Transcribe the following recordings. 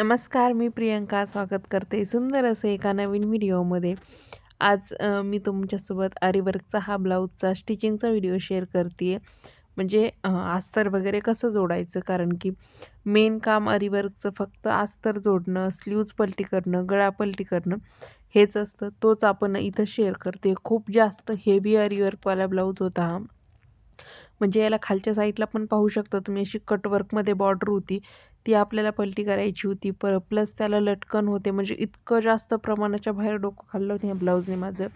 नमस्कार मी प्रियंका. स्वागत करते सुंदर असं एका नवीन व्हिडिओमध्ये. आज मी तुमच्यासोबत आरीवर्कचा हा ब्लाऊजचा स्टिचिंगचा व्हिडिओ शेअर करते म्हणजे आस्तर अस्तर वगैरे कसं जोडायचं? कारण की मेन काम आरीवर्कचं फक्त अस्तर जोडणं स्लीव्ज पलटी करणं गळा पलटी करणं हेच असतं. तोच आपण इथं शेअर करते खूप जास्त हेवी आरीवर्कवाला ब्लाऊज होता हा. म्हणजे याला खालच्या साईडला पण पाहू शकता तुम्ही. अशी कटवर्कमध्ये बॉर्डर होती. ती आपल्याला पलटी करायची होती. पर प्लस त्याला लटकन होते. म्हणजे इतकं जास्त प्रमाणाच्या बाहेर डोकं खाल्लं नाही ब्लाऊजने माझं.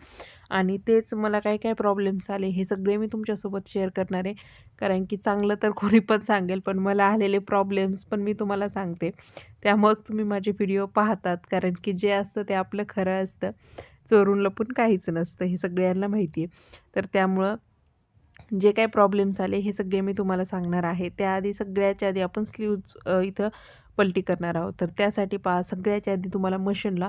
आणि तेच मला काय काय प्रॉब्लेम्स आले हे सगळे मी तुमच्यासोबत शेअर करणार आहे. कारण की चांगलं तर कोणी पण सांगेल पण मला आलेले प्रॉब्लेम्स पण मी तुम्हाला सांगते. त्यामुळेच तुम्ही माझे व्हिडिओ पाहतात. कारण की जे असतं ते आपलं खरं असतं. चोरून लपून काहीच नसतं. हे सगळ्यांना माहिती आहे. तर त्यामुळं जे काही प्रॉब्लेम्स आले हे सगळे मी तुम्हाला सांगणार आहे. त्याआधी सगळ्याच्या आधी आपण स्लीव्ज इथं पलटी करणार आहोत. तर त्यासाठी पहा सगळ्याच्या आधी तुम्हाला मशीनला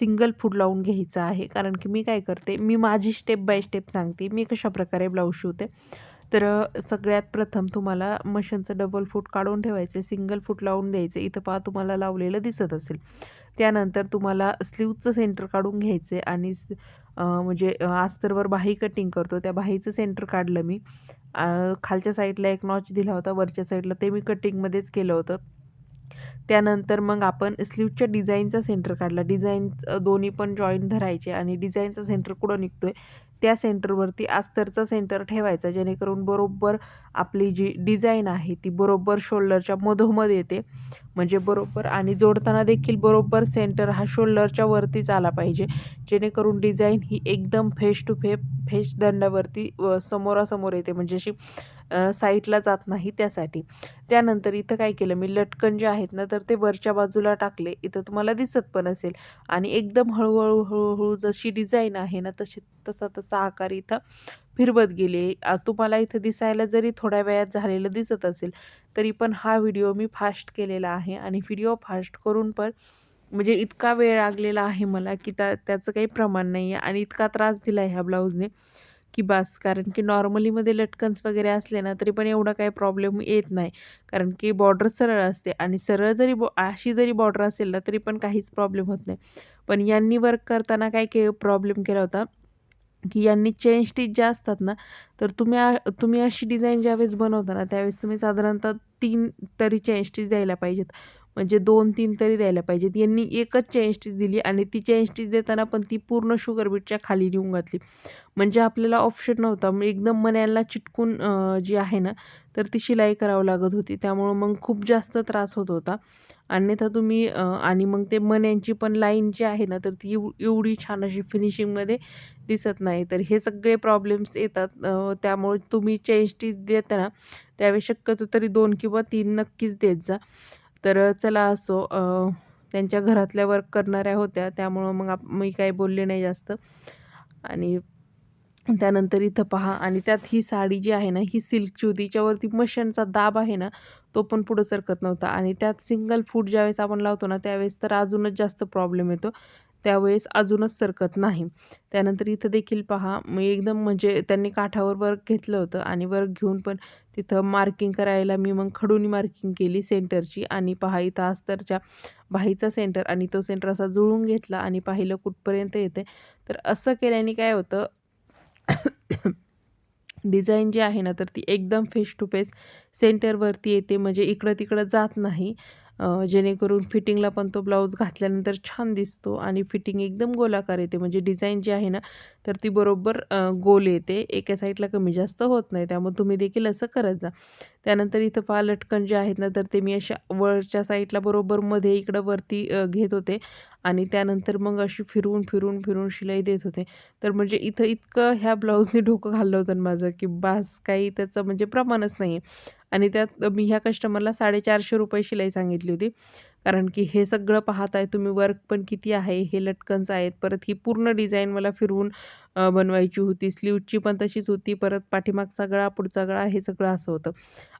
सिंगल फूड लावून घ्यायचं आहे. कारण की मी काय करते मी माझी स्टेप बाय स्टेप सांगते मी कशाप्रकारे ब्लाऊज शिवते. तर सगळ्यात प्रथम तुम्हाला मशीनचं डबल फूट काढून ठेवायचे सिंगल फूट लावून द्यायचे. इथं पहा तुम्हाला लावलेलं दिसत असेल. त्यानंतर तुम्हाला स्लीवचं सेंटर काढून घ्यायचे आणि म्हणजे अस्तरवर बाही कटिंग करतो. त्या बाहीचं सेंटर काढलं मी. खालच्या साईडला एक नॉच दिला होता वरच्या साईडला ते मी कटिंगमध्येच केलं होतं. त्यानंतर मग आपण स्लीवच्या डिझाईनचा सेंटर काढला. डिझाईन दोन्ही पण जॉईंट धरायचे आणि डिझाईनचा सेंटर कुठं निघतो आहे त्या सेंटरवरती अस्तरचा सेंटर ठेवायचा जेणेकरून बरोबर आपली जी डिझाईन आहे ती बरोबर शोल्डरच्या मधोमध येते. म्हणजे बरोबर आणि जोडताना देखील बरोबर सेंटर हा शोल्डरच्या वरतीच आला पाहिजे. जेणेकरून डिझाईन ही एकदम फेस टू फे फेस दंडावरती समोरासमोर येते. म्हणजे अशी साईडला जात नाही त्यासाठी. त्यानंतर इथं काय केलं मी लटकन जे आहेत ना तर ते वरच्या बाजूला टाकले. इथं तुम्हाला दिसत पण असेल. आणि एकदम हळूहळू हळूहळू जशी डिझाईन आहे ना तशी तसा तसा आकार इथं फिरवत गेले. तुम्हाला इथं दिसायला जरी थोड्या वेळात झालेलं दिसत असेल तरी पण हा व्हिडिओ मी फास्ट केलेला आहे. आणि व्हिडिओ फास्ट करून पण म्हणजे इतका वेळ लागलेला आहे मला की त्या त्याचं काही प्रमाण नाही आहे आणि इतका त्रास दिला आहे ह्या ब्लाऊजने. की बास कारण की नॉर्मलीमध्ये लटकन्स वगैरे असले ना तरी पण एवढा काही प्रॉब्लेम येत नाही. कारण की बॉर्डर सरळ असते आणि सरळ जरी बॉ अशी जरी बॉर्डर असेल ना तरी पण काहीच प्रॉब्लेम होत नाही. पण यांनी वर्क करताना काय के प्रॉब्लेम केला होता की यांनी चेन स्टिच ज्या असतात ना तर तुम्ही तुम्ही अशी डिझाईन ज्यावेळेस बनवता ना त्यावेळेस तुम्ही साधारणतः तीन तरी चेन स्टिच द्यायला पाहिजेत. म्हणजे दोन तीन तरी द्यायला पाहिजेत. यांनी एकच चेन स्टिच दिली आणि ती चेन स्टिच देताना पण ती पूर्ण शुगर बीटच्या खाली नेऊन घातली. म्हणजे आपल्याला ऑप्शन नव्हता. मग एकदम मन्याला चिटकून जी आहे ना तर ती शिलाई करावं लागत होती. त्यामुळं मग खूप जास्त त्रास होत होता. अन्यथा तुम्ही आणि मग ते मण्यांची पण लाईन जी आहे ना तर ती एवढी छान अशी फिनिशिंगमध्ये दिसत नाही. तर हे सगळे प्रॉब्लेम्स येतात. त्यामुळे तुम्ही चेन स्टिच देताना त्यावेळी शक्यतो तरी दोन किंवा तीन नक्कीच देत जा. तर चला असो त्यांच्या घरातल्या वर्क करणाऱ्या होत्या. त्यामुळं मग आप मी काही बोलले नाही जास्त. आणि त्यानंतर इथं पहा आणि त्यात ही साडी जी आहे ना ही सिल्कची होती. तिच्यावरती मशीनचा दाब आहे ना तो पण पुढं सरकत नव्हता. आणि त्यात सिंगल फूट ज्यावेळेस आपण लावतो ना त्यावेळेस तर अजूनच जास्त प्रॉब्लेम येतो. त्यावेळेस अजूनच सरकत नाही. त्यानंतर इथं देखील पहा एकदम म्हणजे त्यांनी काठावर वर्क घेतलं होतं आणि वर्क घेऊन पण तिथं मार्किंग करायला मी मग खडूनी मार्किंग केली सेंटरची आणि पहा इथं अस्तरच्या बाहीचा सेंटर आणि तो सेंटर असा जुळून घेतला आणि पाहिलं कुठपर्यंत येते तर असं केल्याने काय होतं डिझाईन जी आहे ना तर ती एकदम फेस टू फेस सेंटरवरती येते. म्हणजे इकडं तिकडं जात नाही. जेणेकरून फिटिंगला पण तो ब्लाऊज घातल्यानंतर छान दिसतो आणि फिटिंग एकदम गोलाकार येते. म्हणजे डिझाईन जी आहे ना तर ती बरोबर गोल येते. एका साईडला कमी जास्त होत नाही. त्यामुळे तुम्ही देखील असं करत जा. त्यानंतर इथं पहा लटकन जे आहेत ना तर ते मी अशा वरच्या साईडला बरोबर मध्ये इकडं वरती घेत होते आणि त्यानंतर मग अशी फिरून फिरून फिरून शिलाई देत होते. तर म्हणजे इथं इतकं ह्या ब्लाऊजने डोकं घाललं होतं माझं की बास काही त्याचं म्हणजे प्रमाणच नाही आहे आणि त्यात मी ह्या कस्टमरला साडेचारशे रुपये शिलाई सांगितली होती. कारण की हे सगळं पाहत आहे तुम्ही वर्क पण किती आहे हे लटकन्स आहेत. परत ही पूर्ण डिझाईन मला फिरवून बनवायची होती. स्लीवची पण तशीच होती. परत पाठीमागचा गळा पुढचा गळा हे सगळं असं होतं.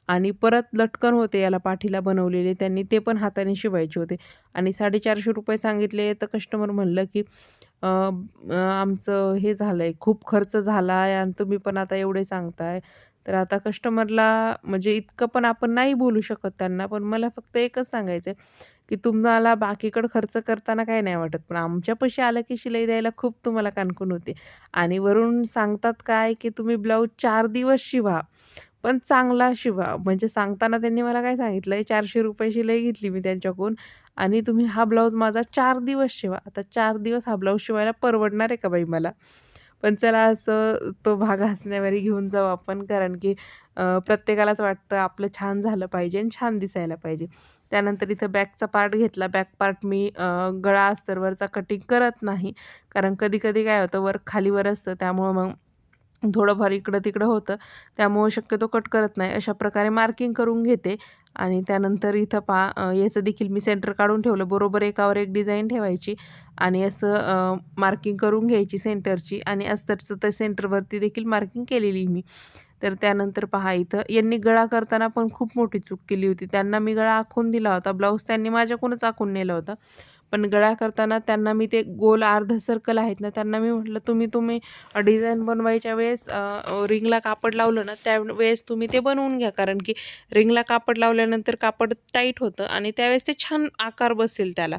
आणि परत लटकन होते याला पाठीला बनवलेले. त्यांनी ते पण हाताने शिवायचे होते. आणि साडेचारशे रुपये सांगितले तर कस्टमर म्हणलं की आमचं हे झालं आहे खूप खर्च झाला आहे आणि तुम्ही पण आता एवढे सांगताय. तर आता कस्टमरला म्हणजे इतकं पण आपण नाही बोलू शकत त्यांना पण मला फक्त एकच सांगायचं आहे की तुम्हाला बाकीकडं खर्च करताना काही नाही वाटत पण आमच्यापाशी आलं की शिलाई द्यायला खूप तुम्हाला कानकून होते. आणि वरून सांगतात काय की तुम्ही ब्लाऊज चार दिवस शिवा पण चांगला शिवा. म्हणजे सांगताना त्यांनी मला काय सांगितलं आहे चारशे रुपये शिलाई घेतली मी त्यांच्याकडून आणि तुम्ही हा ब्लाऊज माझा चार दिवस शिवा. आता चार दिवस हा ब्लाऊज शिवायला परवडणार आहे का बाई मला? पण चला असं तो भाग हसण्यावारी घेऊन जाऊ आपण कारण की प्रत्येकालाच वाटतं आपलं छान झालं पाहिजे आणि छान दिसायला पाहिजे. त्यानंतर इथं बॅकचा पार्ट घेतला. बॅक पार्ट मी गळा अस्तरवरचा कटिंग करत नाही. कारण कधी कधी काय होतं वर खालीवर असतं त्यामुळं मग थोडंफार इकडं तिकडं होतं. त्यामुळं शक्यतो कट करत नाही. अशा प्रकारे मार्किंग करून घेते. आणि त्यानंतर इथं पा याचं देखील मी सेंटर काढून ठेवलं. बरोबर एकावर एक डिझाईन ठेवायची आणि असं मार्किंग करून घ्यायची सेंटरची आणि अस्तरचं तर सेंटरवरती देखील मार्किंग केलेली मी. तर त्यानंतर पहा इथं यांनी गळा करताना पण खूप मोठी चूक केली होती. त्यांना मी गळा आखून दिला होता. ब्लाऊज त्यांनी माझ्याकडूनच आखून नेला होता. पण गळा करताना त्यांना मी ते गोल अर्ध सर्कल आहेत ना त्यांना मी म्हटलं तुम्ही तुम्ही डिझाईन बनवायच्या वेळेस रिंगला कापड लावलं ना त्यावेळेस तुम्ही ते बनवून घ्या. कारण की रिंगला कापड लावल्यानंतर कापड टाईट होतं आणि त्यावेळेस ते छान आकार बसेल त्याला.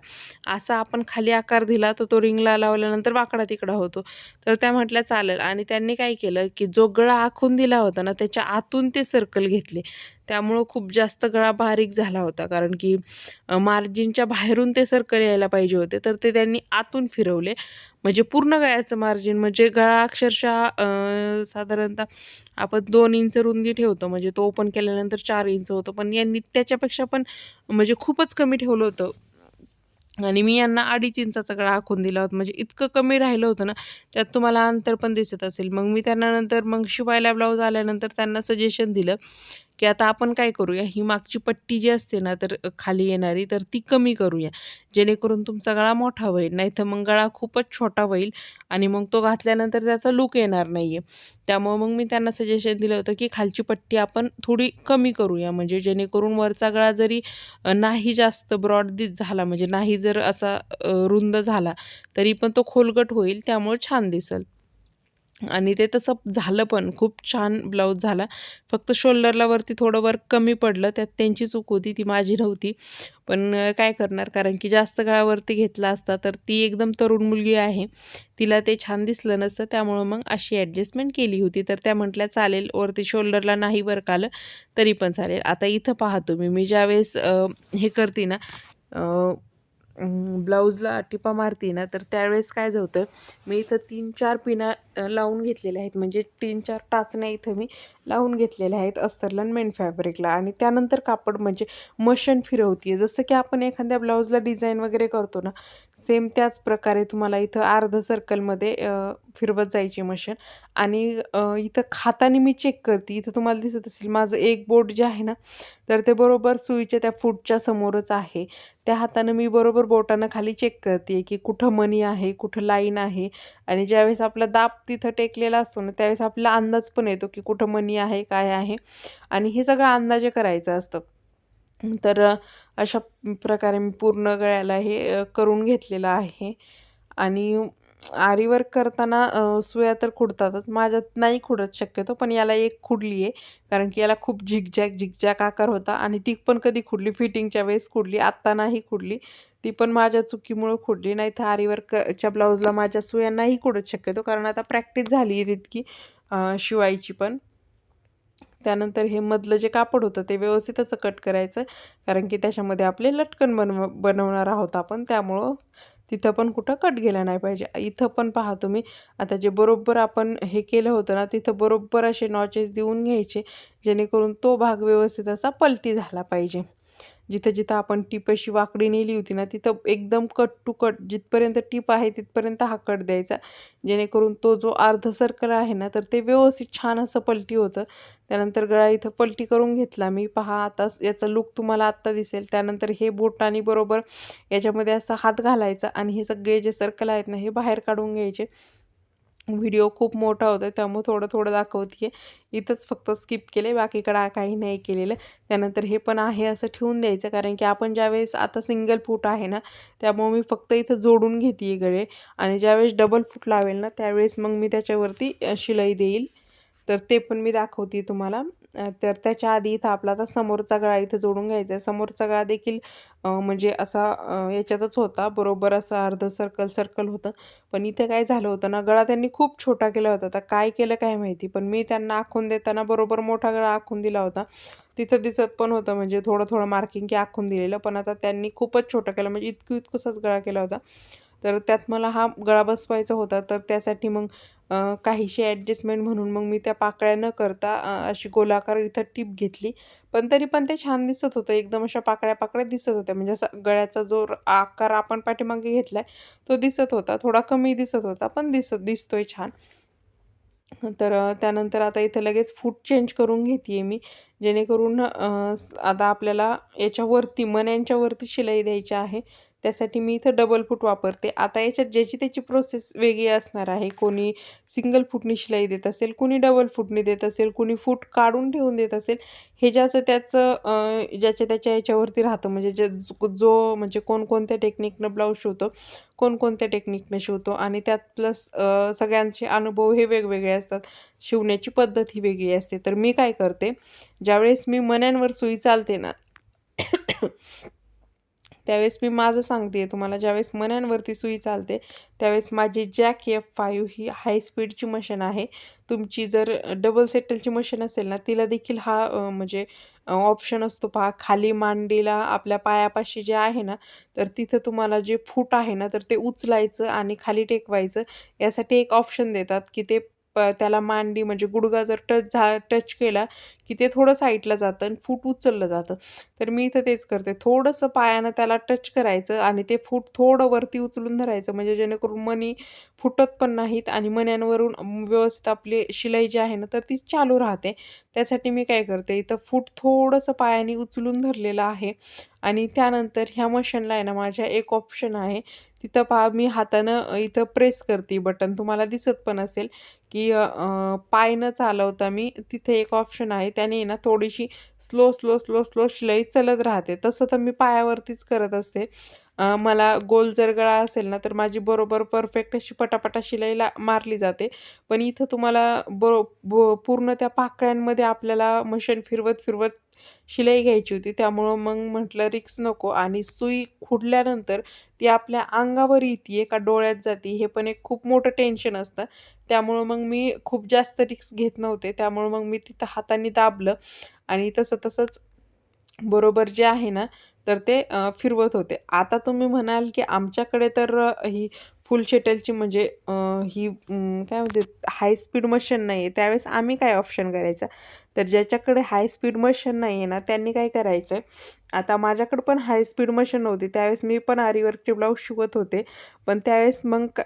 असा आपण खाली आकार दिला तर तो रिंगला लावल्यानंतर वाकडा तिकडा होतो. तर त्या म्हटल्या चालेल. आणि त्यांनी काय केलं की जो गळा आखून दिला होता ना त्याच्या आतून ते सर्कल घेतले. त्यामुळं खूप जास्त गळा बारीक झाला होता. कारण की मार्जिनच्या बाहेरून ते सर्कल यायला पाहिजे होते. तर ते त्यांनी आतून फिरवले. म्हणजे पूर्ण गळ्याचं मार्जिन. म्हणजे गळा अक्षरशः साधारणतः आपण दोन इंच रुंदी ठेवतो. म्हणजे तो ओपन केल्यानंतर चार इंच होतं. पण यांनी त्याच्यापेक्षा पण म्हणजे खूपच कमी ठेवलं होतं. आणि मी यांना अडीच इंचाचा गळा आखून दिला होता. म्हणजे इतकं कमी राहिलं होतं ना त्यात तुम्हाला अंतर पण दिसत असेल. मग मी त्यांना नंतर मग शिवायला ब्लाऊज आल्यानंतर त्यांना सजेशन दिलं की आता आपण काय करूया? ही मागची पट्टी जी असते ना तर खाली येणारी तर ती कमी करूया. जेणेकरून तुमचा गळा मोठा होईल नाही तर मग गळा खूपच छोटा होईल आणि मग तो घातल्यानंतर त्याचा लुक येणार नाही आहे त्यामुळं मग मी त्यांना सजेशन दिलं होतं की खालची पट्टी आपण थोडी कमी करूया. म्हणजे जेणेकरून वरचा गळा जरी नाही जास्त ब्रॉड दिस झाला म्हणजे नाही जर असा रुंद झाला तरी पण तो खोलगट होईल त्यामुळे छान दिसेल. आणि ते तसं झालं पण. खूप छान ब्लाऊज झाला. फक्त शोल्डरला वरती थोडं वर्क कमी पडलं. त्यात त्यांची चूक होती ती माझी नव्हती. पण काय करणार? कारण की जास्त काळावरती घेतला असता तर ती एकदम तरुण मुलगी आहे. तिला ते छान दिसलं नसतं. त्यामुळं मग अशी ॲडजस्टमेंट केली होती. तर त्या म्हटल्या चालेल वरती शोल्डरला नाही वर्क आलं तरी पण चालेल. आता इथं पाहतो मी मी ज्यावेळेस हे करते ना ब्लाऊजला टिपा मारते ना तर त्यावेळेस काय होतं मी इथं तीन चार पिना लावून घेतलेल्या आहेत. म्हणजे तीन चार टाचण्या इथं मी लावून घेतलेल्या आहेत अस्तरला मेन फॅब्रिकला. आणि त्यानंतर कापड म्हणजे मशन फिरवते जसं की आपण एखाद्या ब्लाऊजला डिझाईन वगैरे करतो ना सेम त्याच प्रकारे तुम्हाला इथं अर्ध सर्कलमध्ये फिरवत जायची मशीन आणि इथं खाताने मी चेक करते. इथं तुम्हाला दिसत असेल माझं एक बोट जे आहे ना तर ते बरोबर सुईच्या त्या फूटच्या समोरच आहे. त्या हातानं मी बरोबर बोटानं खाली चेक करते की कुठं मनी आहे कुठं लाईन आहे. आणि ज्यावेळेस आपला दाब तिथं टेकलेला असतो ना त्यावेळेस आपला अंदाज पण येतो की कुठं मनी आहे काय आहे. आणि हे सगळं अंदाजे करायचं असतं. तर अशा प्रकारे मी पूर्ण गळ्याला हे करून घेतलेलं आहे. आणि आरीवर्क करताना सुया तर खुडतातच. माझ्यात नाही खुडत शक्यतो पण याला एक खुडली आहे. कारण की याला खूप झिकझॅक झिकझॅक आकार होता आणि ती पण कधी खुडली. फिटिंगच्या वेळेस खुडली आत्ता नाही खुडली. ती पण माझ्या चुकीमुळं खुडली. नाही तर आरीवर्कच्या ब्लाऊजला माझ्या सुया नाही खुडत शक्यतो. कारण आता प्रॅक्टिस झाली आहे तितकी शिवायची पण. त्यानंतर हे मधलं जे कापड होतं ते व्यवस्थित असं कट करायचं. कारण की त्याच्यामध्ये आपले लटकन बनव बनवणार आहोत आपण. त्यामुळं तिथं पण कुठं कट गेला नाही पाहिजे. इथं पण पहा तुम्ही. आता जे बरोबर आपण हे केलं होतं ना तिथं बरोबर असे नॉचेस देऊन घ्यायचे. जेणेकरून तो भाग व्यवस्थित असा पलटी झाला पाहिजे. जिथं जिथं आपण टीप अशी वाकडी नेली होती ना तिथं एकदम कट टू कट जिथपर्यंत टीप आहे तिथपर्यंत हा कट द्यायचा. जेणेकरून तो जो अर्ध सर्कल आहे ना तर ते व्यवस्थित छान असं पलटी होतं. त्यानंतर गळा इथं पलटी करून घेतला मी. पहा आता याचा लुक तुम्हाला आत्ता दिसेल. त्यानंतर हे बोटाने बरोबर याच्यामध्ये असा हात घालायचा आणि हे सगळे जे सर्कल आहेत ना हे बाहेर काढून घ्यायचे. व्हिडिओ खूप मोठा होता त्यामुळे थोडं थोडं दाखवते इथंच फक्त स्किप केले बाकीकडं काही नाही केलेलं. त्यानंतर हे पण आहे असं ठेवून द्यायचं कारण की आपण ज्यावेळेस आता सिंगल फूट आहे ना त्यामुळे मी फक्त इथं जोडून घेते गळे. आणि ज्यावेळेस डबल फूट लावेल ना त्यावेळेस मग मी त्याच्यावरती शिलाई देईल. तर ते पण मी दाखवते तुम्हाला. तर त्याच्या आधी इथं आपला आता समोरचा गळा इथं जोडून घ्यायचा आहे. समोरचा गळा देखील म्हणजे असा याच्यातच होता. बरोबर असा अर्ध सर्कल सर्कल होतं. पण इथे काय झालं होतं ना गळा त्यांनी खूप छोटा केला होता. आता काय केलं काय माहिती. पण मी त्यांना आखून देताना बरोबर मोठा गळा आखून दिला होता. तिथं दिसत पण होतं म्हणजे थोडं थोडं मार्किंग की आखून दिलेलं. पण आता त्यांनी खूपच छोटा केला म्हणजे इतकं इतकूसाच गळा केला होता. तर त्यात मला हा गळा बसवायचा होता. तर त्यासाठी मग काहीशी ॲडजस्टमेंट म्हणून मग मी त्या पाकळ्या न करता अशी गोलाकार इथं टीप घेतली. पण तरी पण ते छान दिसत होतं. एकदम अशा पाकळ्या पाकळ्या दिसत होत्या. म्हणजे असा गळ्याचा जो आकार आपण पाठीमागे घेतला तो दिसत होता. थोडा कमी दिसत होता पण दिसत दिसतोय छान. तर त्यानंतर आता इथं लगेच फूट चेंज करून घेते आहे मी. जेणेकरून आता आपल्याला याच्यावरती मन यांच्यावरती शिलाई द्यायची आहे. त्यासाठी मी इथं डबल फूट वापरते. आता याच्यात ज्याची त्याची प्रोसेस वेगळी असणार आहे कोणी सिंगल फूटनी शिलाई देत असेल कोणी डबल फूटनी देत असेल कोणी फूट काढून ठेवून देत असेल हे ज्याचं त्याचं ज्याच्या त्याच्या याच्यावरती राहतं म्हणजे जे जो म्हणजे कोणकोणत्या टेक्निकनं ब्लाऊज शिवतो कोणकोणत्या टेक्निकनं शिवतो आणि त्यात प्लस सगळ्यांचे अनुभव हे वेगवेगळे असतात. शिवण्याची पद्धत ही वेगळी असते. तर मी काय करते ज्यावेळेस मी मण्यांवर सुई चालते ना त्यावेळेस मी माझं सांगते तुम्हाला ज्यावेळेस मण्यांवरती सुई चालते त्यावेळेस माझी जॅक एफ फाईव्ह ही हाय स्पीडची मशीन आहे. तुमची जर डबल सेटलची मशीन असेल ना तिला देखील हा म्हणजे ऑप्शन असतो पहा. खाली मांडीला आपल्या पायापाशी जे आहे ना तर तिथं तुम्हाला जे फूट आहे ना तर ते उचलायचं आणि खाली टेकवायचं. यासाठी एक ऑप्शन देतात की ते त्याला मांडी म्हणजे गुडगा जर टच झा टच केला की ते थोडं साईडला जातं आणि फूट उचललं जातं. तर मी इथं तेच करते. थोडंसं पायानं त्याला टच करायचं आणि ते फूट थोडं वरती उचलून धरायचं. म्हणजे जेणेकरून मनी फुटत पण नाहीत आणि मण्यांवरून व्यवस्थित आपली शिलाई जी आहे ना तर ती चालू राहते. त्यासाठी मी काय करते इथं फूट थोडंसं पायाने उचलून धरलेलं आहे. आणि त्यानंतर ह्या मशीनला आहे ना माझ्या एक ऑप्शन आहे. तिथं पहा मी हातानं इथं प्रेस करते बटन तुम्हाला दिसत पण असेल की पाय न चालवता मी. तिथे एक ऑप्शन आहे. त्याने ना थोडीशी स्लो स्लो स्लो स्लो शिलाई चलत राहते. तसं तर मी पायावरतीच करत असते. मला गोल जर गळा असेल ना तर माझी बरोबर परफेक्ट अशी पटापटा शिलाईला मारली जाते. पण इथं तुम्हाला बरो पूर्ण त्या पाकळ्यांमध्ये आपल्याला मशीन फिरवत फिरवत शिलाई घ्यायची होती. त्यामुळं मग म्हटलं रिक्स नको. आणि सुई खुडल्यानंतर ती आपल्या अंगावर येते का डोळ्यात जाते. हे पण एक खूप मोठं टेन्शन असतं. त्यामुळं मग मी खूप जास्त रिक्स घेत नव्हते. त्यामुळं मग मी तिथं हाताने दाबलं आणि तसं तसंच बरोबर जे आहे ना तर ते फिरवत होते. आता तुम्ही म्हणाल की आमच्याकडे तर ही फुल शेटलची म्हणजे ही काय म्हणते हाय स्पीड मशीन नाही आहे त्यावेळेस आम्ही काय ऑप्शन करायचा? तर ज्याच्याकडे हाय स्पीड मशीन नाही आहे ना त्यांनी काय करायचं? आहे आता माझ्याकडं पण हाय स्पीड मशीन नव्हती. त्यावेळेस मी पण आरीवर्कचे ब्लाऊज शिवत होते. पण त्यावेळेस मग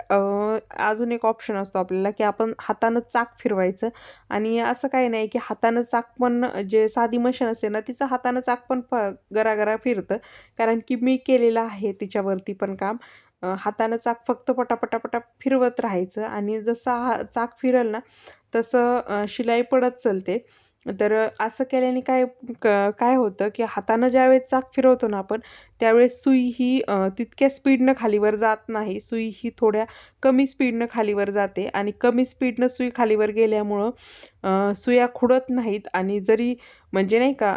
अजून एक ऑप्शन असतो आपल्याला की आपण हातानं चाक फिरवायचं. आणि असं काही नाही की हातानं चाक पण जे साधी मशीन असते ना तिचं हातानं चाक पण फ गरागरा फिरतं. कारण की मी केलेलं आहे तिच्यावरती पण काम. हातानं चाक फक्त पटापटापटा फिरवत राहायचं. आणि जसं हा चाक फिरल ना तसं शिलाई पडत चलते. तर असं केल्याने काय क काय होतं की हातानं ज्यावेळेस चाक फिरवतो ना आपण त्यावेळेस सुई ही तितक्या स्पीडनं खालीवर जात नाही. सुई ही थोड्या कमी स्पीडनं खालीवर जाते आणि कमी स्पीडनं सुई खालीवर गेल्यामुळं सुया खुडत नाहीत आणि जरी म्हणजे नाही का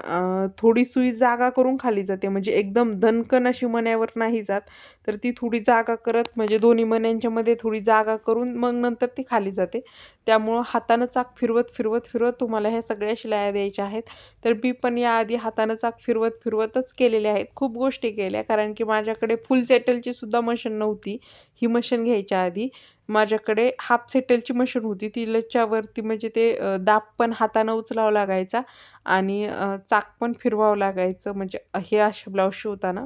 थोडी सुई जागा करून खाली जाते. म्हणजे एकदम धनकन अशी मण्यावर नाही जात. तर ती थोडी जागा करत म्हणजे दोन्ही मण्यांच्यामध्ये थोडी जागा करून मग नंतर ती खाली जाते. त्यामुळं हातानं चाक फिरवत फिरवत फिरवत तुम्हाला ह्या सगळ्या शिलाया द्यायच्या आहेत. तर मी पण याआधी हातानं चाक फिरवत फिरवतच केलेले आहेत. खूप गोष्टी केल्या. कारण की माझ्याकडे फुल सेटलची सुद्धा मशीन नव्हती. ही मशीन घ्यायच्या आधी. माझ्याकडे हाफ सेटलची मशीन होती. तिच्यावरती म्हणजे ते दाब पण हातानं उचलावं लागायचा आणि चाक पण फिरवावं लागायचं. म्हणजे हे असे ब्लाऊज शिवताना.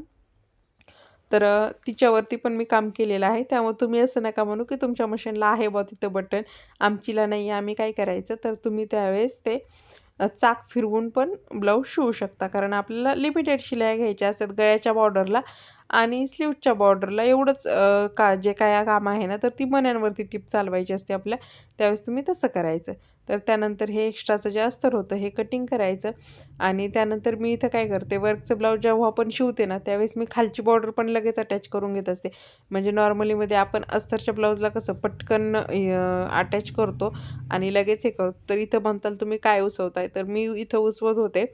तर तिच्यावरती पण मी काम केलेलं आहे. त्यामुळे तुम्ही असं नका म्हणू की तुमच्या मशीनला आहे बा तिथं बटन. आमचीला नाही आम्ही काय करायचं? तर तुम्ही त्यावेळेस ते चाक फिरवून पण ब्लाऊज शिवू शकता. कारण आपल्याला लिमिटेड शिलाया घ्यायच्या असतात गळ्याच्या बॉर्डरला आणि स्लीवच्या बॉर्डरला एवढंच का जे काय काम आहे ना तर ती मण्यांवरती टिप चालवायची असते आपल्या. त्यावेळेस तुम्ही तसं करायचं. तर त्यानंतर हे एक्स्ट्राचं जे अस्तर होतं हे कटिंग करायचं. आणि त्यानंतर मी इथं काय करते वर्कचं ब्लाऊज जेव्हा आपण शिवते ना त्यावेळेस मी खालची बॉर्डर पण लगेच अटॅच करून घेत असते. म्हणजे नॉर्मलीमध्ये आपण अस्तरच्या ब्लाऊजला कसं पटकन अटॅच करतो आणि लगेच हे करतो. तर इथं म्हणताल तुम्ही काय उसवताय? तर मी इथं उसवत होते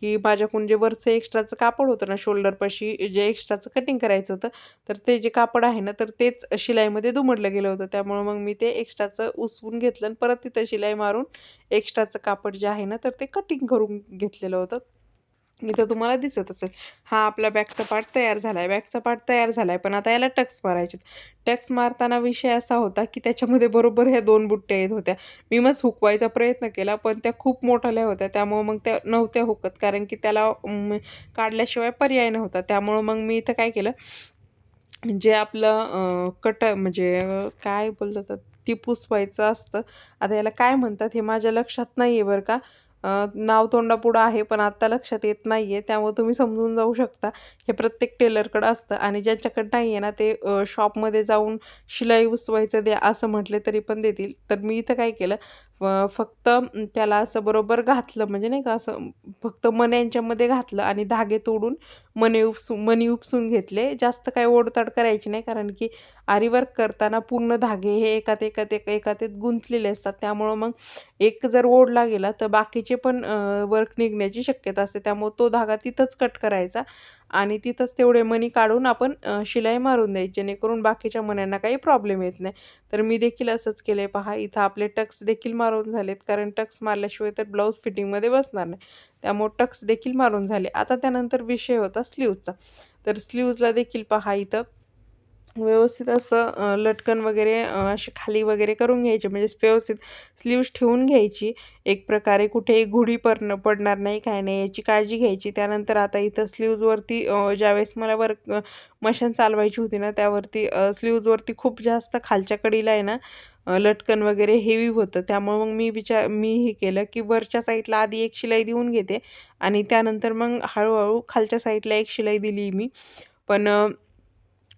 की माझ्याकडून जे वरचं एक्स्ट्राचं कापड होतं ना शोल्डरपाशी जे एक्स्ट्राचं कटिंग करायचं होतं तर ते जे कापड आहे ना तर तेच शिलाईमध्ये दुमडलं गेलं होतं. त्यामुळं मग मी ते एक्स्ट्राचं उसवून घेतलं आणि परत तिथं शिलाई मारून एक्स्ट्राचं कापड जे आहे ना तर ते कटिंग करून घेतलेलं होतं. इथं तुम्हाला दिसत असेल हा आपला बॅगचा पार्ट तयार झाला आहे बॅकचा पार्ट तयार झाला आहे पण आता याला टक्स मारायचे टक्स मारताना विषय असा होता की त्याच्यामध्ये बरोबर ह्या दोन बुट्ट्या येत होत्या. मी मग हुकवायचा प्रयत्न केला पण त्या खूप मोठाल्या होत्या त्यामुळं मग त्या नव्हत्या हुकत कारण की त्याला काढल्याशिवाय पर्याय नव्हता. त्यामुळं मग मी इथं काय केलं जे आपलं कट म्हणजे काय बोलतात ती पुसवायचं असतं. आता याला काय म्हणतात हे माझ्या लक्षात नाही आहे बरं का. नाव तोंडापुढं आहे पण आत्ता लक्षात येत नाही आहे त्यामुळे तुम्ही समजून जाऊ शकता. हे प्रत्येक टेलरकडं असतं आणि ज्यांच्याकडं नाही आहे ना ते शॉपमध्ये जाऊन शिलाई उसवायचं द्या असं म्हटले तरी पण देतील. तर मी इथं काय केलं फक्त त्याला असं बरोबर घातलं म्हणजे नाही का असं फक्त मण्यांच्यामध्ये घातलं आणि धागे तोडून मणे उपसू मणी उपसून घेतले. जास्त काय ओढताड करायची नाही कारण की आरीवर्क करताना पूर्ण धागे हे एकात एकात एक एकात एक गुंतलेले असतात. त्यामुळं मग एक जर ओढला गेला तर बाकीचे पण वर्क निघण्याची शक्यता असते. त्यामुळं तो धागा तिथंच कट करायचा. आणि तिथंच तेवढे मनी काढून आपण शिलाई मारून द्यायची जेणेकरून बाकीच्या मण्यांना काही प्रॉब्लेम येत नाही. तर मी देखील असंच केलं आहे पहा इथं आपले टक्स देखील मारून झालेत कारण टक्स मारल्याशिवाय तर ब्लाऊज फिटिंगमध्ये बसणार नाही. त्यामुळे टक्स देखील मारून झाले. आता त्यानंतर विषय होता स्लीवचा तर स्लीवजला देखील पहा इथं व्यवस्थित असं लटकन वगैरे असे खाली वगैरे करून घ्यायचे. म्हणजे व्यवस्थित स्लीव्स ठेवून घ्यायची. एक प्रकारे कुठेही घुडी पडणं पडणार नाही काय नाही याची काळजी घ्यायची. त्यानंतर आता इथं स्लीव्जवरती ज्यावेळेस मला वर्क मशीन चालवायची होती ना त्यावरती स्लीव्जवरती खूप जास्त खालच्या कडीला आहे ना लटकन वगैरे हेवी होतं. त्यामुळं मग मी विचार मी हे केलं की वरच्या साईडला आधी एक शिलाई देऊन घेते. आणि त्यानंतर मग हळूहळू खालच्या साईडला एक शिलाई दिली मी. पण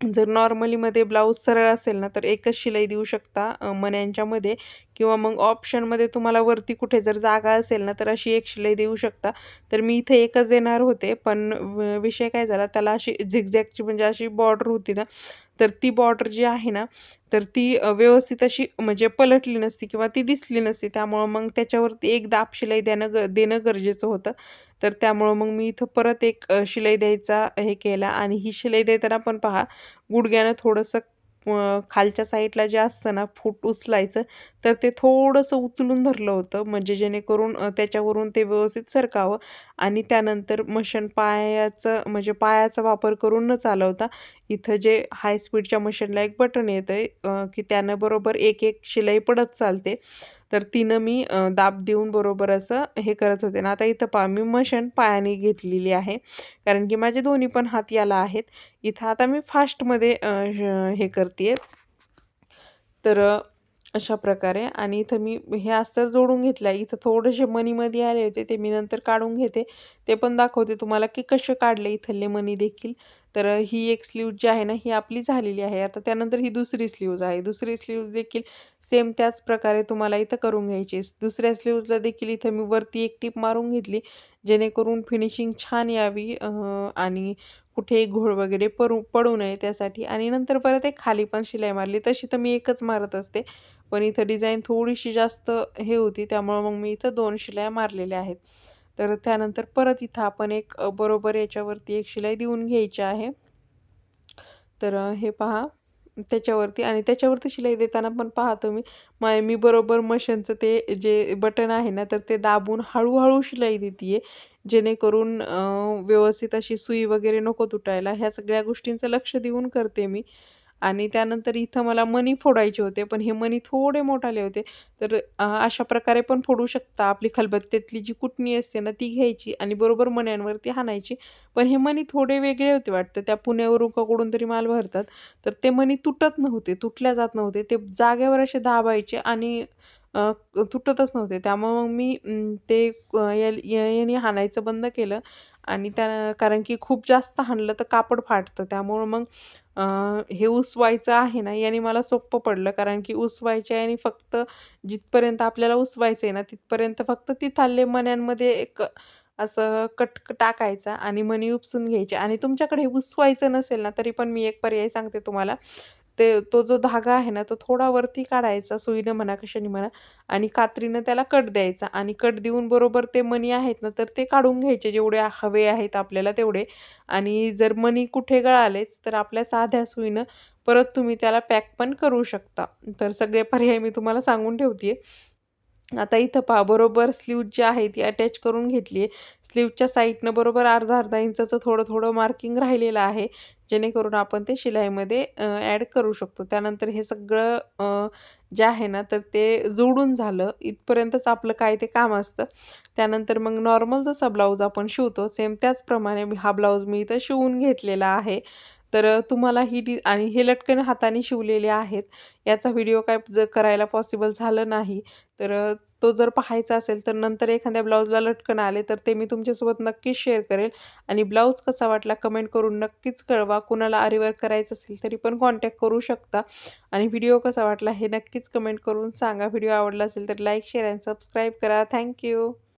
जर नॉर्मलीमध्ये ब्लाऊज सरळ असेल ना तर एकच शिलाई देऊ शकता मण्यांच्यामध्ये किंवा मग ऑप्शनमध्ये तुम्हाला वरती कुठे जर जागा असेल ना तर अशी एक शिलाई देऊ शकता. तर मी इथे एकच देणार होते पण विषय काय झाला त्याला अशी झिगझॅगची म्हणजे अशी बॉर्डर होती ना तर ती बॉर्डर जी आहे ना तर ती व्यवस्थित अशी म्हणजे पलटली नसती किंवा ती दिसली नसती. त्यामुळं मग त्याच्यावरती एक दाब शिलाई देणं ग देणं गरजेचं होतं. तर त्यामुळं मग मी इथं परत एक शिलाई द्यायचा हे केला आणि ही शिलाई देताना पण पहा गुडघ्यानं थोडंसं खालच्या साईडला जे असतं ना फूट उचलायचं तर ते थोडंसं उचलून धरलं होतं. म्हणजे जेणेकरून त्याच्यावरून ते व्यवस्थित सरकावं आणि त्यानंतर मशीन पायाचं म्हणजे पायाचा वापर करून न चालवता इथं जे हाय स्पीडच्या मशीनला एक बटन येतं आहे की त्यानं बरोबर एक एक शिलाई पडत चालते. तर तिनं मी दाब देऊन बरोबर असं हे करत होते. ना आता इथं पा मी मशीन पायाने घेतलेली आहे. कारण की माझे दोन्ही पण हात याला आहेत. इथं आता मी फास्टमध्ये हे करते तर अशा प्रकारे आणि इथं मी हे अस्तर जोडून घेतलं आहे. इथं थोडेसे मनीमध्ये आले होते ते मी नंतर काढून घेते. ते पण दाखवते तुम्हाला की कसे काढले इथले मनी देखील. तर ही एक स्लीव्ज जी आहे ना ही आपली झालेली आहे. आता त्यानंतर ही दुसरी स्लीव्ज आहे. दुसरी स्लीव्ज देखील सेम त्याच प्रकारे तुम्हाला इथं करून घ्यायची दुसऱ्या स्लीव्जला देखील इथं मी वरती एक टीप मारून घेतली जेणेकरून फिनिशिंग छान यावी आणि कुठे घोळ वगैरे पडू पडू नये त्यासाठी. आणि नंतर परत एक खाली पण शिलाई मारली. तशी तर मी एकच मारत असते. पण इथं डिझाईन थोडीशी जास्त हे होती त्यामुळं मग मी इथं दोन शिलाई मारलेल्या आहेत. तर त्यानंतर परत इथं आपण एक बरोबर याच्यावरती एक शिलाई देऊन घ्यायची आहे. तर हे पहा त्याच्यावरती आणि त्याच्यावरती शिलाई देताना पण पाहतो मी मा मी बरोबर मशीनचं ते जे बटन आहे ना तर ते दाबून हळूहळू शिलाई देते आहे जेणेकरून व्यवस्थित अशी सुई वगैरे नको तुटायला. ह्या सगळ्या गोष्टींचं लक्ष देऊन करते मी. आणि त्यानंतर इथं मला मणी फोडायचे होते पण हे मणी थोडे मोठाले होते. तर अशा प्रकारे पण फोडू शकता. आपली खलबत्त्यातली जी कुटणी असते ना ती घ्यायची आणि बरोबर मण्यांवरती हाणायची. पण हे मणी थोडे वेगळे होते वाटतं. त्या पुण्यावरून कुठून तरी माल भरतात. तर ते मणी तुटत नव्हते तुटल्या जात नव्हते. ते जागेवर असे दाबायचे आणि तुटतच नव्हते. त्यामुळे मग मी ते याने हाणायचं बंद केलं. आणि त्या कारण की खूप जास्त हाणलं तर कापड फाटतं. त्यामुळं मग हे उसवायचं आहे ना याने मला सोपं पडलं. कारण की उसवायच्या याने फक्त जिथपर्यंत आपल्याला उसवायचं आहे ना तिथपर्यंत फक्त तिथाले मण्यांमध्ये एक असं कट टाकायचा आणि मणी उपसून घ्यायचे. आणि तुमच्याकडे उसवायचं नसेल ना तरी पण मी एक पर्याय सांगते तुम्हाला. ते तो जो धागा आहे ना तो थोडा वरती काढायचा सुईनं म्हणा कशाने म्हणा आणि कात्रीनं त्याला कट द्यायचा आणि कट देऊन बरोबर ते मणी आहेत ना तर ते काढून घ्यायचे जेवढे हवे आहेत आपल्याला तेवढे. आणि जर मणी कुठे गळालेच तर आपल्या साध्या सुईनं परत तुम्ही त्याला पॅक पण करू शकता. तर सगळे पर्याय मी तुम्हाला सांगून ठेवते आता इथं पहा बरोबर स्लीव जी आहे ती अटॅच करून घेतली आहे. स्लीवच्या साईडनं बरोबर अर्धा अर्धा इंचाचं थोडं थोडं मार्किंग राहिलेलं आहे. जेणेकरून आपण ते शिलाईमध्ये ॲड करू शकतो. त्यानंतर हे सगळं जे आहे ना तर ते जोडून झालं. इथपर्यंतच आपलं काय ते काम असतं. त्यानंतर मग नॉर्मल जसा ब्लाऊज आपण शिवतो सेम त्याचप्रमाणे हा ब्लाऊज मी इथं शिवून घेतलेला आहे. तर तुम्हाला ही डी आणि हे लटकन हाताने शिवलेले आहेत. याचा व्हिडिओ काय जर करायला पॉसिबल झालं नाही तर तो जर पाहायचा असेल तर नंतर एखाद्या ब्लाऊजला लटकन आले तर ते मी तुमच्यासोबत नक्कीच शेअर करेल. आणि ब्लाऊज कसा वाटला कमेंट करून नक्कीच कळवा. कुणाला आरीवर्क करायचं असेल तरी पण कॉन्टॅक्ट करू शकता. आणि व्हिडिओ कसा वाटला हे नक्कीच कमेंट करून सांगा. व्हिडिओ आवडला असेल तर लाईक शेअर अँड सबस्क्राईब करा. Thank you